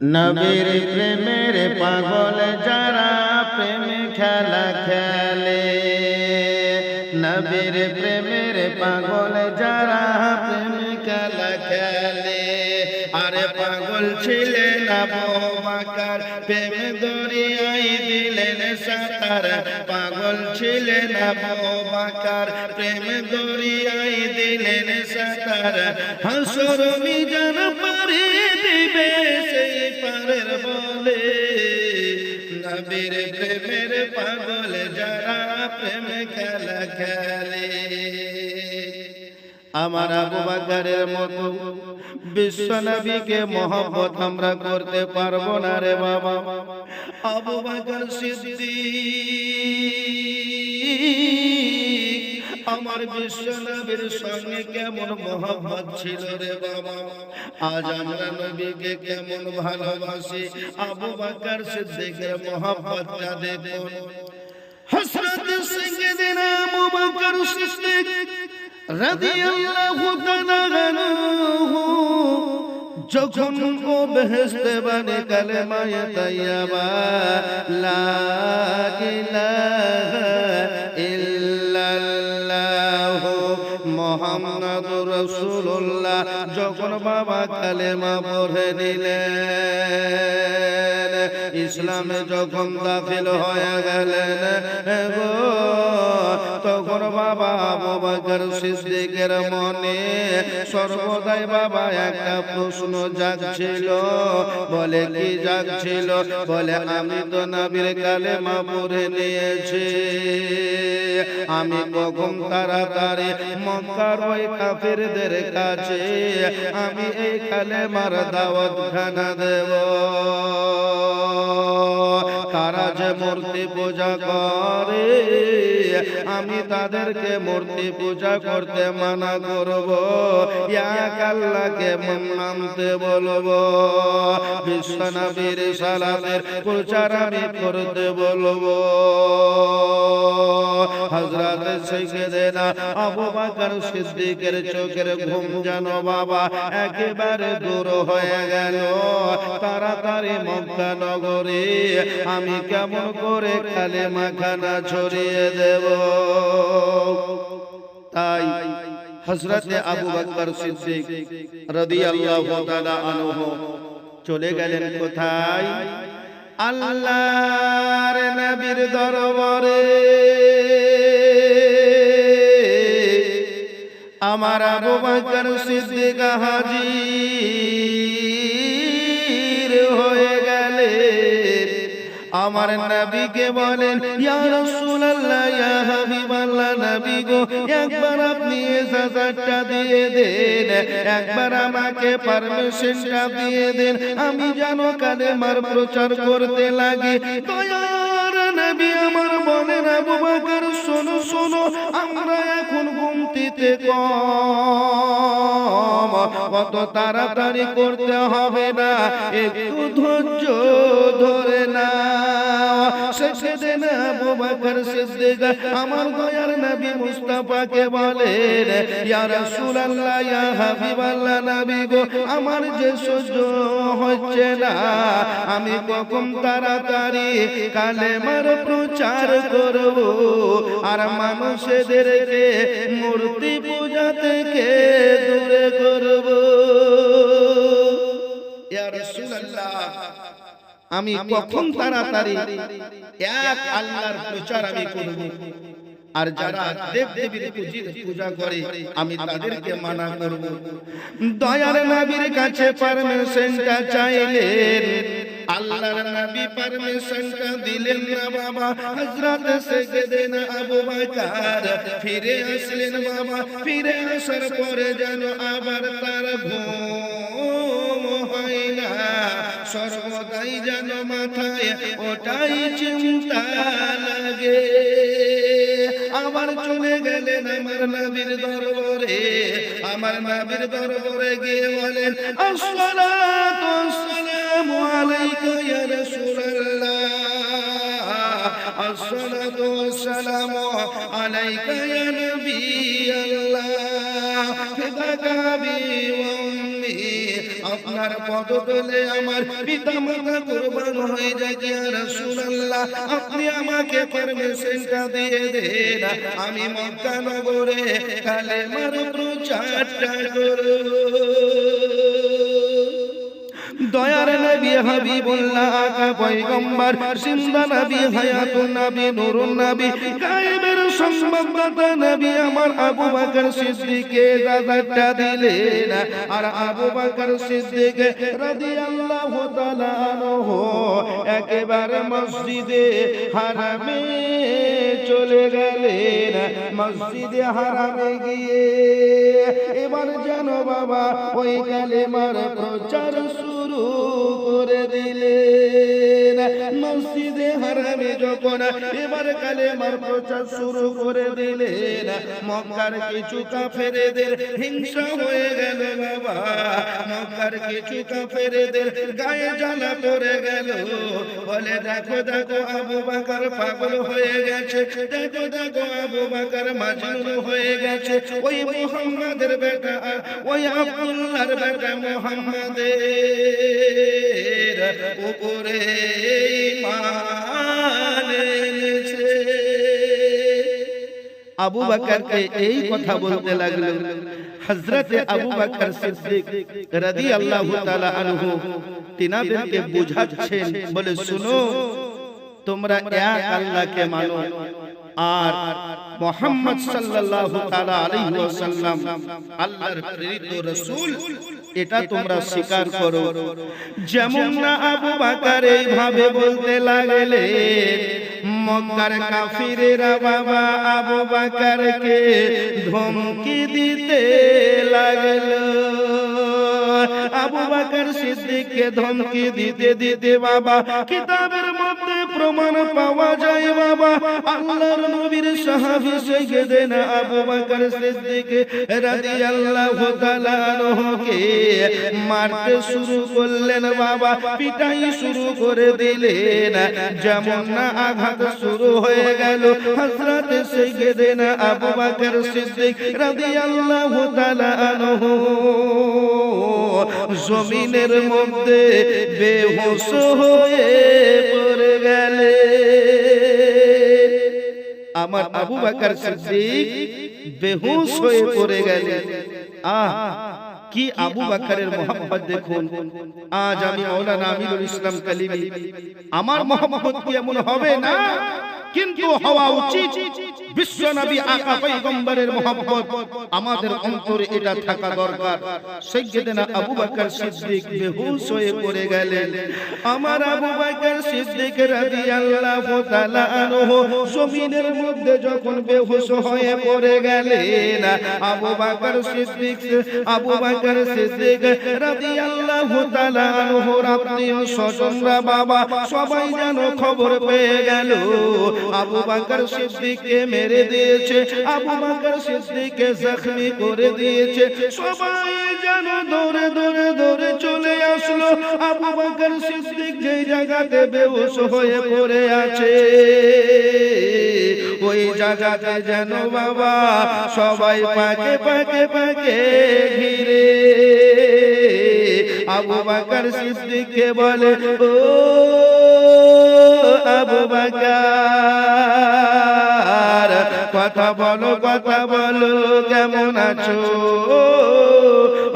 নবীর প্রেমের পাগল যারা প্রেম খেলা খেলে নবীর প্রেমের পাগল যারা প্রেম খেলা খেলে আরে পাগল ছিলেন বাকার। প্রেম দরিয়াই দিলেন সাতার। পাগল ছিলেন বাকার। প্রেম দরিয়াই দিলেন সাতার। হাসর মিজান নবীর প্রেমের পাগল যারা প্রেম খেলা খেলে। আমার আবু বাকারের মতো বিশ্ব নবীকে মহব্বত আমরা করতে পারব না রে বাবা। আবু বাকার সিদ্দিক। আমার বিশ্ব নবীর সঙ্গে কেমন মহব্বত ছিল রে বাবা? আজ আমরা নবীকে কেমন ভালোবাসি? আবু বাকার সিদ্দিকের মহব্বতটা দেখুন। হসরত সিংহদিনা আবু বাকার সিদ্দিক রাদিয়াল্লাহু তাআলা যখন ও বেহেশতে বানে কালেমায়ে তাইয়্যিবা লা ইল্লাল্লাহ। মুহাম্মাদুর রাসূলুল্লাহ যখন বাবা কালেমা পড়ে নিলেন, ইসলামে যখন দাখিল হয়ে গেলেন তখন বাবা আবু বকর সিদ্দিকের মনে সর্বদাই বাবা একটা প্রশ্ন জাগছিল। বলে, কি জাগছিল? বলে, আমি তো নবীর কালেমা পড়ে নিয়েছি। আমি কখন তাড়াতাড়ি মক্কার ওই কাফেরদের কাছে আমি এই কালেমার দাওয়াত খানা দেব। তারা যে মূর্তি পূজা করে, আমি তাদেরকে মূর্তি পূজা করতে মানা করব। এক আল্লাহকে মানতে বলব। বিশ্বনবীর সালামের প্রচার আমি করতে বলব। হযরত সাইয়েদেনা আবু বকর সিদ্দিকের চোখের ঘুম যেন বাবা একেবারে দূর হয়ে গেল। তাড়াতাড়ি মক্কা নগরে আমি কেমন করে কালেমা খানা ছড়িয়ে দেব? তাই হযরতে আবু বকর সিদ্দিক রাদিয়াল্লাহু তাআলা আনহু চলে গেলেন কোথায়? আল্লাহর নবীর দরবারে। আমার আবু বকর সিদ্দিক হাজির হয়ে গেলেন আমার নবীকে বলেন, ইয়া রাসূলুল্লাহ, ইয়া হাবিবাল্লাহ, নবী গো, একবার আপনি দিয়ে দেন, একবার আমাকে পারমিশনটা দিয়ে দেন। আমি যেন কালেমার প্রচার করতে লাগি। নবী আমার বলেন, আবু বকর, শোনো শোনো, আমরা এখন গুমতিতে কম। কত তাড়াতাড়ি করতে হবে না, একটু ধৈর্য ধরে না। আমার গো, আমার যে সহ্য হচ্ছে না, আমি কখন তাড়াতাড়ি কালে কালেমার প্রচার করব? আর মানুষদেরকে মূর্তি পূজা থেকে দূরে করব? আমি কখন তাড়াতাড়ি এক আল্লাহর প্রচার আমি করব? আর যারা দেব দেবীর পূজা করে, আমি তাদেরকে মানা করব। দয়ার নবীর কাছে পারমিশনটা চাইলেন। আল্লাহর নবী পারমিশনটা দিলেন না বাবা। হযরত সাইয়েদনা আবু বকর ফিরে আসলেন বাবা। ফিরে আসার পরে যেন আবার তার ঘুম হয় না। সর্বদাই যেন মাথায় ওটাই চিন্তা লাগে। আমার চলে গেলেন আমার নবীর দরবারে। আমার নবীর দরবারে গিয়ে বলেন, আসসালাতু আসসালামু আলাইকা ইয়া রাসূলুল্লাহ। আসসালাতু আসসালামু আলাইকা ইয়া নবী আল্লাহ। ফিদাকা বি ওয়া আপনার পদতলে আমার পিতা মাতা কুরবান হয়ে যায়। ইয়া রাসূলুল্লাহ, আপনি আমাকে পারমিশনটা দিয়ে দেন। আমি মক্কা নগরে কালেমার প্রচারটা করব। দয়ার নবী হাবিবুল্লাহ পয়গম্বর সিন্দা নবী, হায়াতুন নবী, নুরুন নবী গায়েবের সংবাদদাতা নবী আমার আবু বকর সিদ্দিকে রাজাটা দিলেন। আর আবু বকর সিদ্দিক রাদিয়াল্লাহু তাআলা আনহু একেবারে মসজিদে হারামে চলে গেলেন। মসজিদে হারামে গিয়ে এবার জানো বাবা ওই কালেমার প্রচার শুরু করে দিলেন। মসজিদে হারামে যখন এবার কালেমার প্রচার শুরু করে দিলেন, মক্কার কিছু কাফেরেদের হিংসা হয়ে গেল বাবা। মক্কার কিছু কাফেরেদের গায়ে জ্বালা পড়ে গেল। বলে, দেখো দেখো, আবু বাকার পাগল হয়ে গেছে। দেখো দেখো, আবু বাকার মাজনুন হয়ে গেছে। ওই মুহাম্মাদের বেটা, ওই আব্দুল্লাহর বেটা মুহাম্মাদের। উপরে আবু বাকারকে এই কথা বলতে লাগল। হযরতে আবু বকর সিদ্দিক রাদিয়াল্লাহু তাআলা আনহু তিনাদেরকে বুঝাচ্ছেন, বলে, শুনো, তোমরা এক আল্লাহকে মানো আর মোহাম্মদ সাল্লাল্লাহু তাআলা আলাইহি ওয়াসাল্লাম আল্লাহর প্রেরিত রাসূল এটা তোমরা স্বীকার করো। যেমন না আবু বকর এইভাবে বলতে লাগলেন মক্কার কাফিরেরা বাবা আবু বকরকে ধমকি দিতে লাগল। আবু বকর সিদ্দিককে ধমকি দিতে দিতে বাবা কিতাবের মধ্যে প্রমাণ পাওয়া যায় বাবা। আল্লাহর নবীর সাহাবী সাইয়েদনা আবু বকর সিদ্দিক রাদিয়াল্লাহু তাআলা আনহুকে মারতে শুরু করলেন বাবা। পিটাই শুরু করে দিলেন। যেমন না আঘাত শুরু হয়ে গেল। হযরত সাইয়েদনা আবু বকর সিদ্দিক রাদিয়াল্লাহু তাআলা আনহু জমিনের মধ্যে বেহুশ হয়ে গেলে। আমার আবু বাকার সিদ্দিক বেহুশ হয়ে পড়ে গেলে আহ কি আবু বাকারের মোহাম্মদ দেখুন। আজ আমি মৌলানা আমিরুল ইসলাম কালিমি। আমার মোহাম্মদ কি এমন হবে না? কিন্তু হওয়া উচিত। বিশ্ব নবী আকা পয়গম্বরের মোহাম্মদ আমাদের অন্তরে এটা থাকা দরকার। সাইয়েদনা আবু বকর সিদ্দিক বেহুশ হয়ে পড়ে গেলেন। আমার আবু বকর সিদ্দিক রাদিয়াল্লাহু তাআলা আনহু জমিনের মধ্যে যখন বেহুশ হয়ে পড়ে গেলেন আবু বকর সিদ্দিক আবু বকর সিদ্দিক রাদিয়াল্লাহু তাআলা আনহু আত্মীয় স্বজনরা বাবা সবাই যেন খবর পেয়ে গেল। আবু বকর সিদ্দিককে মেরে দিয়েছে, আবু বকর সিদ্দিককে জখমি করে দিয়েছে। সবাই যেন দৌড়ে দৌড়ে দৌড়ে চলে আসলো। আবু বকর সিদ্দিক যে জায়গাতে বেহুশ হয়ে পড়ে আছে, ওই জায়গাতে যেন বাবা সবাই পাকে পাকে পাকে ঘিরে। আবু বকর সিদ্দিককে বলে, ও আবু বকর কথা বলো কথা বলো, কেমন আছো?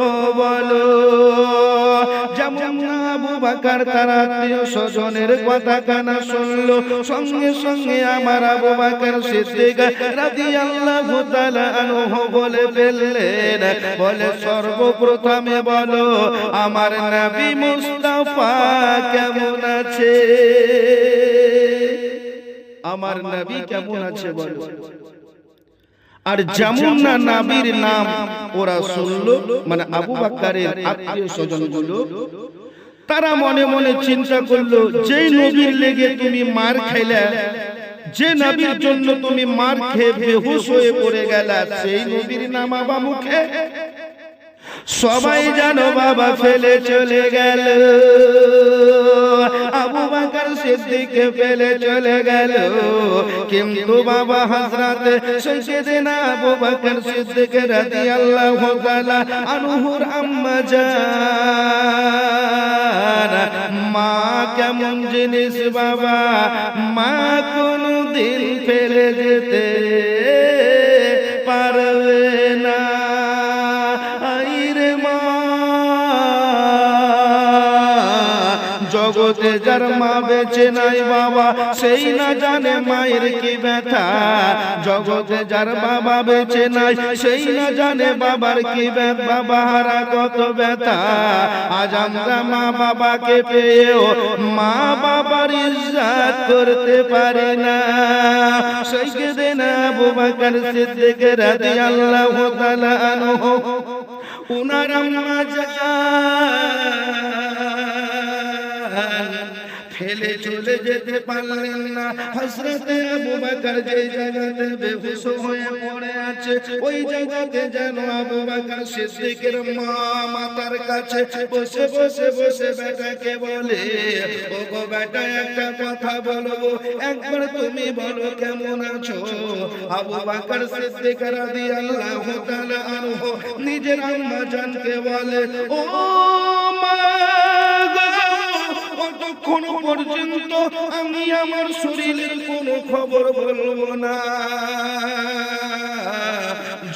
ও বলো, যেমন আবু বাকার তার আত্মীয় স্বজনের কথা কানা শুনলো, সঙ্গে সঙ্গে আমার আবু বাকার সিদ্দিক রাদিয়াল্লাহু তাআলা আনহু বলে ফেললেন, বলে সর্বপ্রথমে বলো, আমার নবী মুস্তাফা কেমন আছে? আমার নবী কেমন আছে বলো। আর যেমন না নাবির নাম ওরা শুনলো মানে আবু বাক্কারের আত্মীয় স্বজনগুলো তারা মনে মনে চিন্তা করল যেই নবীর লেগে তুমি মার খাইলে যে নবীর জন্য তুমি মার খেয়ে বেহুশ হয়ে পড়ে গেলা সেই নবীর নাম আবা মুখে সবাই জানো বাবা ফেলে চলে গেল। আবু বাকার সিদ্দিককে ফেলে চলে গেল। কিন্তু বাবা হযরত সৈয়দনা আবু বকর সিদ্দিক রাদিয়াল্লাহু তাআলা আনহুর আম্মা জান মা কেমন জিনিস বাবা? মা কোনো দিন ফেলে যেতে জগতে যার মা বেঁচে নাই বাবা, সেই না জানে মায়ের কি ব্যথা। জগতে যার বাবা বেঁচে নাই, সেই না জানে বাবার কি বাবা হারা কত ব্যথা। আজ আমরা মা বাবাকে পেয়েও মা বাবার ইজ্জত করতে পারি না। সৈয়দনা আবু বকর সিদ্দিক রাদিয়াল্লাহু তাআলা আনহু, উনার আম্মা জান ফেলে চলে যেতে পারলেন না। হযরতে আবু বকর যে জায়গাতে বেহুশ হয়ে পড়ে আছে, ওই জায়গাতে যেন আবু বকর সিদ্দিকের মা মাতার কাছে বসে বসে বসে বেটাকে বলে ও গো বেটা, একটা কথা বলো একবার তুমি বলো কেমন আছো? আবু বকর সিদ্দিক রাদিয়াল্লাহু তাআলা আনহু নিজের আম্মা জানকে বলে, ও মা কতক্ষণ পর্যন্ত আমি আমার শরীরের কোনো খবর বলব না।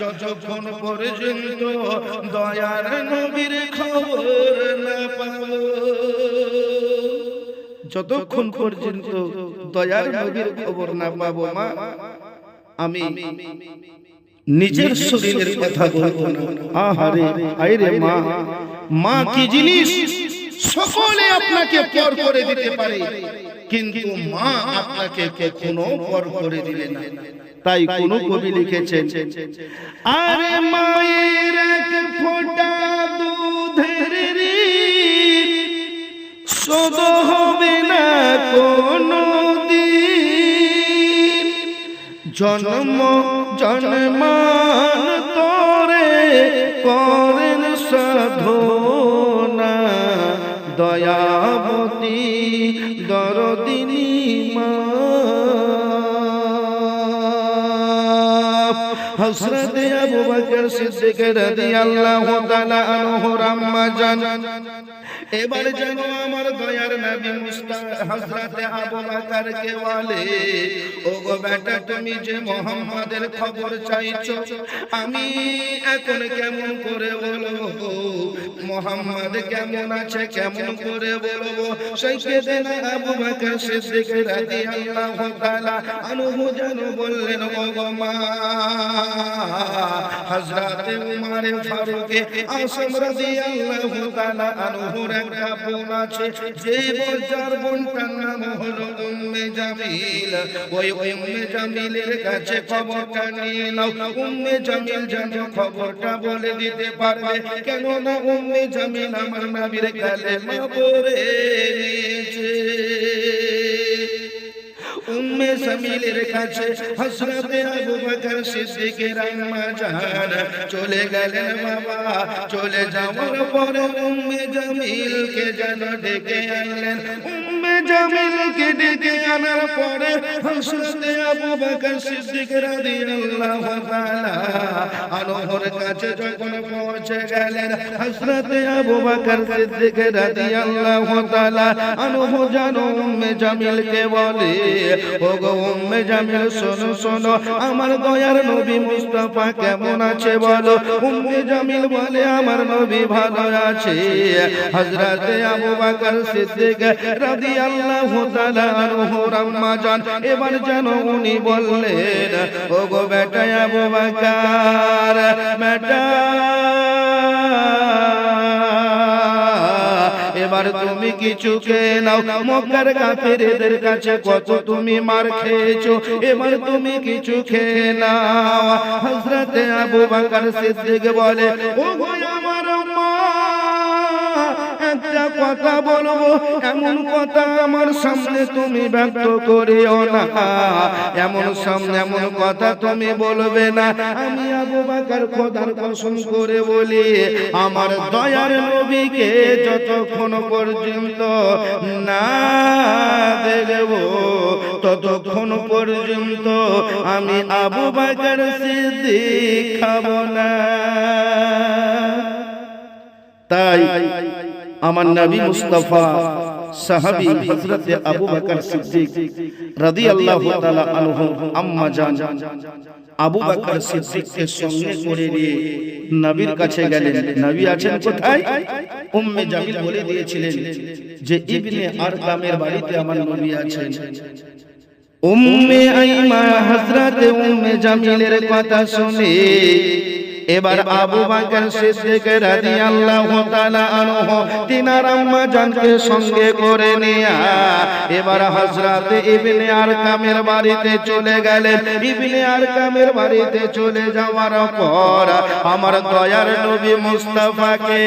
যতক্ষণ পর্যন্ত দয়ার নবীর খবর না পাবো। যতক্ষণ পর্যন্ত দয়ার নবীর খবর না পাবো, মা, আমি নিজের শরীরের কথা বলব না। আহারে, আইরে মা মা কি জিনিস? সকলে আপনাকে পর করে দিতে পারে। কিন্তু মা আপনাকে কখনো পর করে দিবে না। তাই কোন কবি লিখেছেন, আরে মায়ের এক ফোঁটা দুধের শোধ হবে না কোনো দিন। জন্ম জন্মান তোরে করেন সাধনা দয়াবতী দরদিনী মা হসরত আবু বকর সিদ্দিক রাদিয়াল্লাহু তাআলা আনহু রাম্মা জান এবারে জানো আমার দয়ার নবী মুস্তাফা হযরত আবু বকর কে বলে ও গো বেটা, তুমি যে মোহাম্মদের খবর চাইছো, আমি এখন কেমন করে বলব? মোহাম্মদ কেমন আছে, কেমন করে বলব? সাইয়েদনা আবু বকর সিদ্দিক রাদিয়াল্লাহু তাআলা আনহু যেন বললেন ও গো মা, হযরত উমর ফারুক আসম রাদিয়াল্লাহু তাআলা আনহুর একটা বোন আছে, যে বোঝার বোনটার নাম হলো উম্মে জামিল ওই উম্মে জামিলের কাছে খবরটা নিয়ে নাও উম্মে জামিল যেন খবরটা বলে দিতে পারবে। কেন না উম্মে জামিল আমার নাবির কালেমা পড়ে নিয়েছে। উম্মে জামিলের কাছে হযরতে আবু বকর সিদ্দিকের আম্মা জান চলে গেলেন বাবা চলে যাওয়ার পরে উম্মে জামিলকে যেন ডেকে আনলেন উম্মে জামিলকে ডেকে আনার পরে হযরতে আবু বকর সিদ্দিক রাদিয়াল্লাহু তাআলা আনহর কাছে যখন পৌঁছে গেলেন হযরতে আবু বকর সিদ্দিক রাদিয়াল্লাহু তাআলা আনহু জানো উম্মে জামিলকে বলে ও গো উম্মে জামিল, শোনো শোনো, আমার দয়ার নবী মুস্তাফা কেমন আছে বলো? উম্মে জামিল বলে, আমার নবী ভালো আছে। হযরতে আবু বকর সিদ্দিক রাদিয়াল্লাহু তাআলা আনহু জান এবার যেন উনি বললেন ও গো বেটা আবু বকর, বেটা তুমি কিছু খেয়ে নাও? মক্কার কাফেরদের কাছে কত তুমি মার খেয়েছো? এবার তুমি কিছু খেয়ে নাও? হযরতে আবু বকর সিদ্দিক বলে ও কথা বলব, এমন কথা আমার সামনে তুমি ব্যক্ত করিও না। এমন সামনে এমন কথা তুমি বলবে না। আমি আবু বাকার খোদার কসম করে বলি, আমার দয়ার নবীকে যতক্ষণ পর্যন্ত না দেখব, ততক্ষণ পর্যন্ত আমি আবু বাকার সিদ্দিক খাব না। তাই আমার নবী মুস্তাফা সাহাবী হযরত আবু বকর সিদ্দিক রাদিয়াল্লাহু তাআলা আনহু আম্মা জান আবু বকর সিদ্দিককে সঙ্গে করে নিয়ে নবীর কাছে গেলেন। নবী আছেন কোথায়? উম্মে জামিল বলে দিয়েছিলেন যে ইবনে আরকামের বাড়িতে আমার নবী আছেন। উম্মে আইমা হযরত উম্মে জামিলের কথা শুনে এবার আবু বকর সিদ্দিক রাদিয়াল্লাহু তাআলা আনহু তিনার আম্মা জানকে সঙ্গে করে নিয়া এবার হযরত ইবনে আরকামের বাড়িতে চলে গেলেন। ইবনে আরকামের বাড়িতে চলে যাওয়ার পর আমার দয়ার নবী মুস্তাফাকে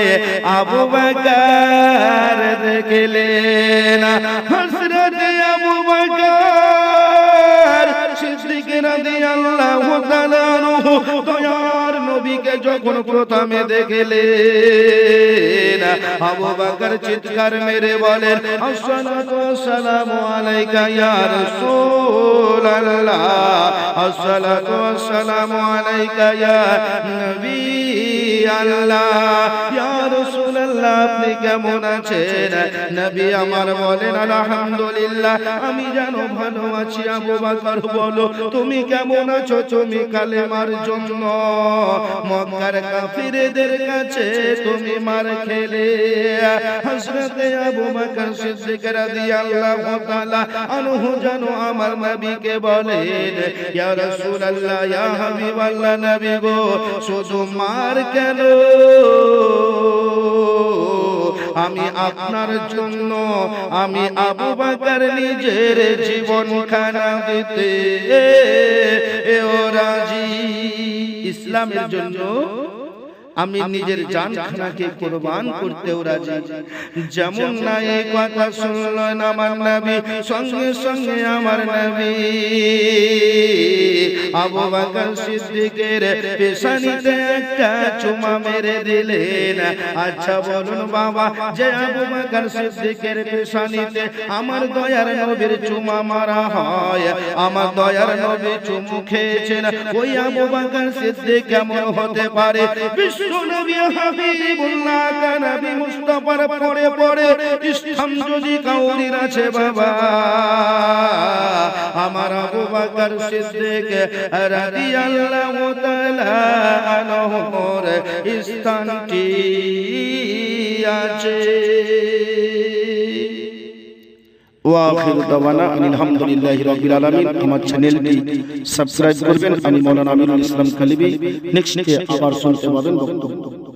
আবু বকর দেখলেন। যখন প্রথমে দেখলেন আবু বকর চিৎকার মেরে বলেন, আসসালাতু আসসালামু আলাইকা ইয়া রাসূলুল্লাহ। আসসালাতু আসসালামু আলাইকা ইয়া নবী আল্লাহ। ইয়া রাসূলুল্লাহ, আপনি কেমন আছেন? নবী আমার বলেন, আলহামদুলিল্লাহ, আমি জানো ভালো আছি। আবু বকর বলো, তুমি কেমন আছো? তুমি কালেমার জন্য। মক্কার কাফিরদের কাছে তুমি মার খেলে। হযরতে আবু বকর সিদ্দিক রাদিয়াল্লাহু তাআলা আনহু আমার নবীকে বলেন ইয়া রাসূলুল্লাহ, ইয়া হাবিবাল্লাহ, নবী গো, শুধু মার কেন? আমি আপনার জন্য আমি আবু বাকার নিজের জীবন খানা দিতে ও রাজি। ইসলামের জন্য আমি নিজের জান খানাকে কোরবান করতেও রাজি। যেমন না এই কথা শুনলেন আমার নবী সঙ্গে সঙ্গে আমার নবী। আবু বকর সিদ্দিকের পেশানিতে একটা চুমা মেরে দিলেন। আচ্ছা বলুন বাবা যে আবু বকর সিদ্দিকের পেশানিতে আমার দয়ার নবীর চুমা মারা হয় আমার দয়ার নবী চুমু খেয়েছেন। ওই আবু বকর সিদ্দিক কেমন হতে পারে বিশ্ব কাউরির আছে বাবা। আমার স্থানটি আছে। ওয়াখির দাওয়ানা আলহামদুলিল্লাহি রাব্বিল আলামিন। আমার চ্যানেলটি সাবস্ক্রাইব করবেন। আমি মাওলানা আমিরুল ইসলাম কালিবি নেক্সট আবার শুনতে পাবেন বক্তব্য।